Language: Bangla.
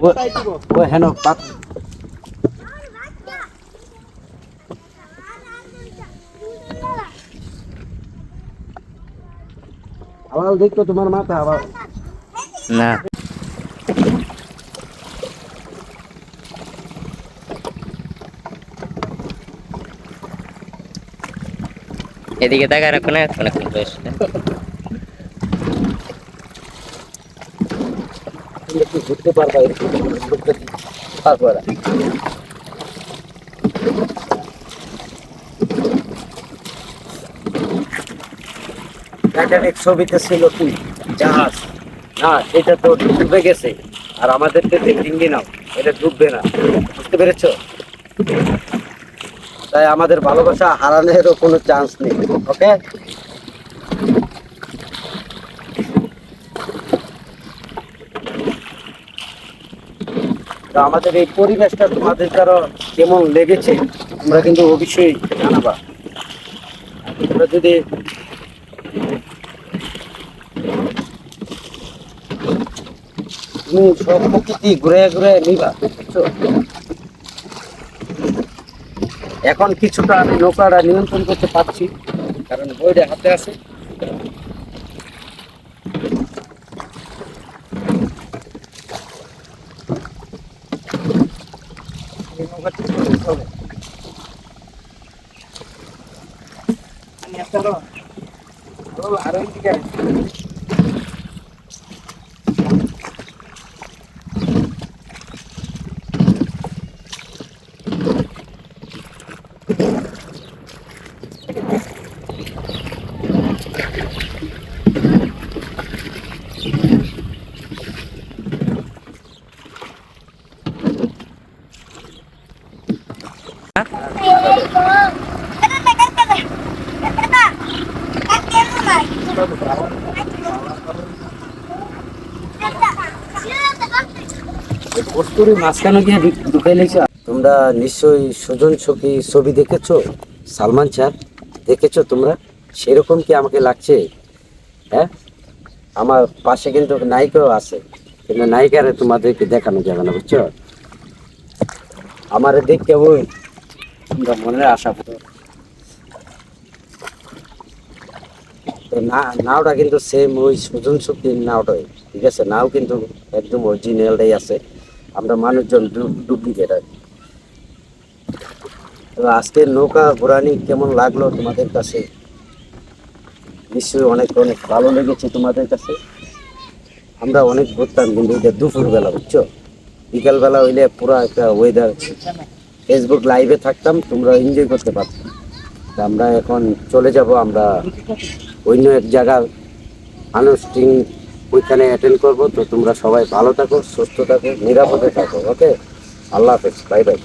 ও হেন বাচ- আবার দেখতো তোমার মাথা, আবার। না। এদিকে দেখা রাখো না অনেকক্ষণ বয়স একটু ঘুরতে পারবা টাইটানিক ছবিতে ছিল কি? জাহাজ। না, এটা তো ডুবে গেছে। আর আমাদের দেশে ডিঙ্গি নাও, এটা ডুববে না। বুঝতে পেরেছ? তাই আমাদের ভালোবাসা হারানোরও কোনো চান্স নেই ওকে আমাদের এই পরিবেশটা তোমাদের কারও কেমন লেগেছে তোমরা কিন্তু অবশ্যই জানাবা তোমরা যদি তুমি সব প্রকৃতি ঘুরে ঘুরে নিবা, বুঝছ? এখন কিছুটা আমি নৌকাটা নিয়ন্ত্রণ করতে পারছি, কারণ বইটা হাতে আছে এই নৌকা ঠিক করে নিতে হবে। আমি একটা আরও এদিকে তোমরা নিশ্চয়ই সুজন ছবি ছবি দেখেছ? সালমান স্যার, দেখেছ তোমরা? সেরকম কি আমাকে লাগছে? হ্যাঁ? আমার পাশে কিন্তু নায়িকাও আছে, কিন্তু নায়িকারে তোমাদেরকে দেখানো যাবে না, বুঝছ? আমার দেখতে ওই মনে আশা না, নাওটা কিন্তু সেম ওই সুজন শক্তির নাওটাই, ঠিক আছে? নাও কিন্তু একদম অরিজিনালটাই আছে। আমরা মানুষজন ডুপ্লিকেট আর কি। তো আজকের নৌকা ঘোরানি কেমন লাগল তোমাদের কাছে? নিশ্চয়ই অনেক অনেক ভালো লেগেছে তোমাদের কাছে। আমরা অনেক ঘুরতাম কিন্তু দুপুরবেলা, বুঝছ? বিকালবেলা হইলে পুরো একটা ওয়েদার ফেসবুক লাইভে থাকতাম, তোমরা এনজয় করতে পারতাম আমরা এখন চলে যাব, আমরা অন্য এক জায়গার আনুষ্ঠানিক ওইখানে অ্যাটেন্ড করব। তো তোমরা সবাই ভালো থাকো, সুস্থ থাকো, নিরাপদে থাকো ওকে আল্লাহ হাফেজ বাই বাই